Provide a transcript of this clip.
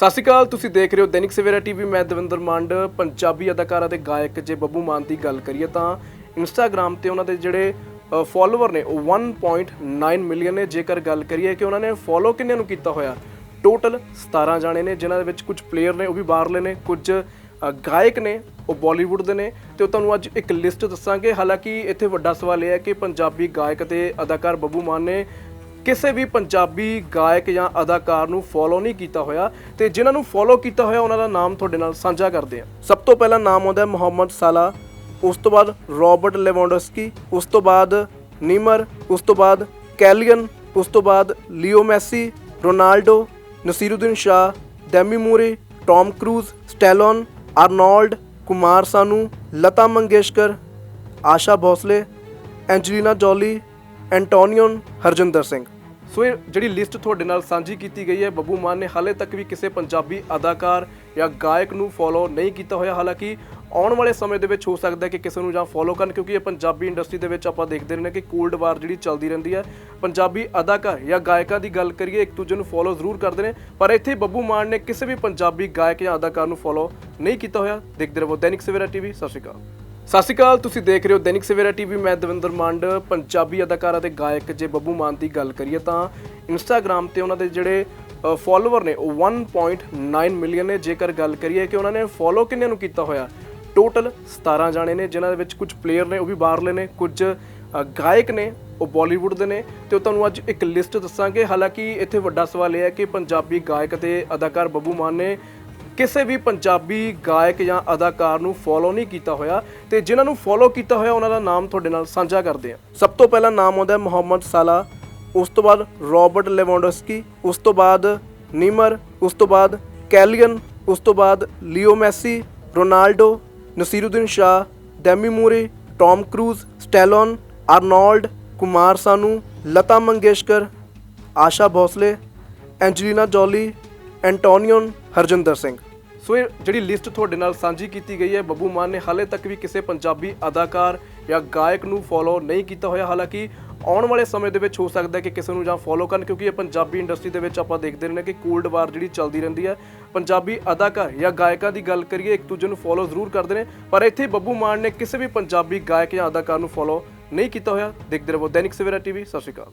ਸਤਿ ਸ਼੍ਰੀ ਅਕਾਲ, ਤੁਸੀਂ ਦੇਖ ਰਹੇ ਹੋ ਦੈਨਿਕ ਸਵੇਰਾ ਟੀਵੀ, ਮੈਂ ਦਵਿੰਦਰ ਮੰਡ। ਪੰਜਾਬੀ ਅਦਾਕਾਰਾ ਤੇ ਗਾਇਕ ਜੇ ਬੱਬੂ ਮਾਨ ਦੀ ਗੱਲ ਕਰੀਏ ਤਾਂ ਇੰਸਟਾਗ੍ਰam ਤੇ ਉਹਨਾਂ ਦੇ ਜਿਹੜੇ ਫਾਲੋਅਰ ਨੇ, ਉਹ 1.9 ਮਿਲੀਅਨ ਨੇ। ਜੇਕਰ ਗੱਲ ਕਰੀਏ ਕਿ ਉਹਨਾਂ ਨੇ ਫੋਲੋ ਕਿੰਨਿਆਂ ਨੂੰ ਕੀਤਾ ਹੋਇਆ? ਟੋਟਲ 17 ਜਾਣੇ ਨੇ, ਜਿਨ੍ਹਾਂ ਦੇ ਵਿੱਚ ਕੁਝ ਪਲੇਅਰ ਨੇ, ਉਹ ਵੀ ਬਾਹਰਲੇ ਨੇ, ਕੁਝ ਗਾਇਕ ਨੇ, ਉਹ ਬਾਲੀਵੁੱਡ ਦੇ ਨੇ। ਤੇ ਉਹ ਤੁਹਾਨੂੰ ਅੱਜ ਇੱਕ ਲਿਸਟ ਦੱਸਾਂਗੇ। ਹਾਲਾਂਕਿ ਇੱਥੇ ਵੱਡਾ ਸਵਾਲ ਇਹ ਹੈ ਕਿ ਪੰਜਾਬੀ ਗਾਇਕ ਤੇ ਅਦਾਕਾਰ ਬੱਬੂ ਮਾਨ ਨੇ ਕਿਸੇ ਵੀ ਪੰਜਾਬੀ ਗਾਇਕ ਜਾਂ ਅਦਾਕਾਰ ਨੂੰ ਫੋਲੋ ਨਹੀਂ ਕੀਤਾ ਹੋਇਆ ਤੇ ਜਿਨ੍ਹਾਂ ਨੂੰ ਫੋਲੋ ਕੀਤਾ ਹੋਇਆ ਉਹਨਾਂ ਦਾ ਨਾਮ ਤੁਹਾਡੇ ਨਾਲ ਸਾਂਝਾ ਕਰਦੇ ਹਾਂ। ਸਭ ਤੋਂ ਪਹਿਲਾਂ ਨਾਮ ਆਉਂਦਾ ਹੈ ਮੁਹੰਮਦ ਸਾਲਾ, ਉਸ ਤੋਂ ਬਾਅਦ ਰੋਬਰਟ ਲੈਵਾਂਡੋਸਕੀ, ਉਸ ਤੋਂ ਬਾਅਦ ਨੀਮਰ, ਉਸ ਤੋਂ ਬਾਅਦ ਕੈਲੀਅਨ, ਉਸ ਤੋਂ ਬਾਅਦ Leo Messi, Ronaldo, Naseeruddin Shah, Demi Moore, Tom Cruise, Stallone, Arnold, Kumar Sanu, Lata Mangeshkar, Asha Bhosle, Angelina Jolie, Antonioni Harjinder Singh. So ਇਹ ਜਿਹੜੀ ਲਿਸਟ ਤੁਹਾਡੇ ਨਾਲ ਸਾਂਝੀ ਕੀਤੀ ਗਈ ਹੈ, ਬੱਬੂ ਮਾਨ ਨੇ ਹਾਲੇ ਤੱਕ ਵੀ ਕਿਸੇ ਪੰਜਾਬੀ ਅਦਾਕਾਰ ਜਾਂ ਗਾਇਕ ਨੂੰ ਫੋਲੋ ਨਹੀਂ ਕੀਤਾ ਹੋਇਆ। ਹਾਲਾਂਕਿ ਆਉਣ ਵਾਲੇ ਸਮੇਂ ਦੇ ਵਿੱਚ ਹੋ ਸਕਦਾ ਹੈ ਕਿ ਕਿਸੇ ਨੂੰ ਜਾਂ ਫੋਲੋ ਕਰਨ, ਕਿਉਂਕਿ ਇਹ ਪੰਜਾਬੀ ਇੰਡਸਟਰੀ ਦੇ ਵਿੱਚ ਆਪਾਂ ਦੇਖਦੇ ਰਹਿੰਦੇ ਕਿ ਕੋਲਡ ਵਾਰ ਜਿਹੜੀ ਚੱਲਦੀ ਰਹਿੰਦੀ ਹੈ। ਪੰਜਾਬੀ ਅਦਾਕਾਰ ਜਾਂ ਗਾਇਕਾਂ ਦੀ ਗੱਲ ਕਰੀਏ, ਇੱਕ ਦੂਜੇ ਨੂੰ ਫੋਲੋ ਜ਼ਰੂਰ ਕਰਦੇ ਨੇ, ਪਰ ਇੱਥੇ ਬੱਬੂ ਮਾਨ ਨੇ ਕਿਸੇ ਵੀ ਪੰਜਾਬੀ ਗਾਇਕ ਜਾਂ ਅਦਾਕਾਰ ਨੂੰ ਫੋਲੋ ਨਹੀਂ ਕੀਤਾ ਹੋਇਆ। ਦੇਖਦੇ ਰਹੋ ਦੈਨਿਕ ਸਵੇਰਾ ਟੀਵੀ, ਸਤਿ ਸ਼੍ਰੀ ਅਕਾਲ। ਸਤਿ ਸ਼੍ਰੀ ਅਕਾਲ, ਤੁਸੀਂ ਦੇਖ ਰਹੇ ਹੋ ਦੈਨਿਕ ਸਵੇਰਾ ਟੀਵੀ। ਮੈਂ ਦਵਿੰਦਰ ਮੰਡ, ਪੰਜਾਬੀ ਅਦਾਕਾਰ ਅਤੇ ਗਾਇਕ ਜੇ ਬੱਬੂ ਮਾਨ ਦੀ ਗੱਲ ਕਰੀਏ ਤਾਂ ਇੰਸਟਾਗ੍ਰam ਤੇ ਉਹਨਾਂ ਦੇ ਜਿਹੜੇ ਫੋਲੋਵਰ ਨੇ, ਉਹ 1.9 ਮਿਲੀਅਨ ਨੇ। ਜੇਕਰ ਗੱਲ ਕਰੀਏ ਕਿ ਉਹਨਾਂ ਨੇ ਫੋਲੋ ਕਿੰਨਿਆਂ ਨੂੰ ਕੀਤਾ ਹੋਇਆ? ਟੋਟਲ 17 ਜਾਣੇ ਨੇ, ਜਿਨ੍ਹਾਂ ਦੇ ਵਿੱਚ ਕੁਝ ਪਲੇਅਰ ਨੇ, ਉਹ ਵੀ ਬਾਹਰਲੇ ਨੇ, ਕੁਝ ਗਾਇਕ ਨੇ, ਉਹ ਬਾਲੀਵੁੱਡ ਦੇ ਨੇ। ਤੇ ਉਹ ਤੁਹਾਨੂੰ ਅੱਜ ਇੱਕ ਲਿਸਟ ਦੱਸਾਂਗੇ। ਹਾਲਾਂਕਿ ਇੱਥੇ ਵੱਡਾ ਸਵਾਲ ਇਹ ਹੈ ਕਿ ਪੰਜਾਬੀ ਗਾਇਕ ਅਤੇ ਅਦਾਕਾਰ ਬੱਬੂ ਮਾਨ ਨੇ ਕਿਸੇ ਵੀ ਪੰਜਾਬੀ ਗਾਇਕ ਜਾਂ ਅਦਾਕਾਰ ਨੂੰ ਫੋਲੋ ਨਹੀਂ ਕੀਤਾ ਹੋਇਆ ਤੇ ਜਿਨ੍ਹਾਂ ਨੂੰ ਫੋਲੋ ਕੀਤਾ ਹੋਇਆ ਉਹਨਾਂ ਦਾ ਨਾਮ ਤੁਹਾਡੇ ਨਾਲ ਸਾਂਝਾ ਕਰਦੇ ਆ ਸਭ ਤੋਂ ਪਹਿਲਾਂ ਨਾਮ ਆਉਂਦਾ ਹੈ ਮੁਹੰਮਦ ਸਾਲਾ, ਉਸ ਤੋਂ ਬਾਅਦ ਰੋਬਰਟ ਲੈਵਾਂਡੋਸਕੀ, ਉਸ ਤੋਂ ਬਾਅਦ ਨੀਮਰ, ਉਸ ਤੋਂ ਬਾਅਦ ਕੈਲੀਅਨ, ਉਸ ਤੋਂ ਬਾਅਦ Leo Messi, Ronaldo, Naseeruddin Shah, Demi Moore, Tom Cruise, Stallone Arnold Kumar Sanu, Lata Mangeshkar, Asha Bhosle, Angelina Jolie, Antonioni Harjinder Singh. So ਇਹ ਜਿਹੜੀ ਲਿਸਟ ਤੁਹਾਡੇ ਨਾਲ ਸਾਂਝੀ ਕੀਤੀ ਗਈ ਹੈ, ਬੱਬੂ ਮਾਨ ਨੇ ਹਾਲੇ ਤੱਕ ਵੀ ਕਿਸੇ ਪੰਜਾਬੀ ਅਦਾਕਾਰ ਜਾਂ ਗਾਇਕ ਨੂੰ ਫੋਲੋ ਨਹੀਂ ਕੀਤਾ ਹੋਇਆ। ਹਾਲਾਂਕਿ ਆਉਣ ਵਾਲੇ ਸਮੇਂ ਦੇ ਵਿੱਚ ਹੋ ਸਕਦਾ ਹੈ ਕਿ ਕਿਸੇ ਨੂੰ ਜਾਂ ਫੋਲੋ ਕਰਨ, ਕਿਉਂਕਿ ਇਹ ਪੰਜਾਬੀ ਇੰਡਸਟਰੀ ਦੇ ਵਿੱਚ ਆਪਾਂ ਦੇਖਦੇ ਰਹਿੰਦੇ ਕਿ ਕੋਲਡ ਵਾਰ ਜਿਹੜੀ ਚੱਲਦੀ ਰਹਿੰਦੀ ਹੈ। ਪੰਜਾਬੀ ਅਦਾਕਾਰ ਜਾਂ ਗਾਇਕਾਂ ਦੀ ਗੱਲ ਕਰੀਏ, ਇੱਕ ਦੂਜੇ ਨੂੰ ਫੋਲੋ ਜ਼ਰੂਰ ਕਰਦੇ ਨੇ, ਪਰ ਇੱਥੇ ਬੱਬੂ ਮਾਨ ਨੇ ਕਿਸੇ ਵੀ ਪੰਜਾਬੀ ਗਾਇਕ ਜਾਂ ਅਦਾਕਾਰ ਨੂੰ ਫੋਲੋ ਨਹੀਂ ਕੀਤਾ ਹੋਇਆ। ਦੇਖਦੇ ਰਹੋ ਦੈਨਿਕ ਸਵੇਰਾ ਟੀਵੀ, ਸਤਿ ਸ਼੍ਰੀ ਅਕਾਲ।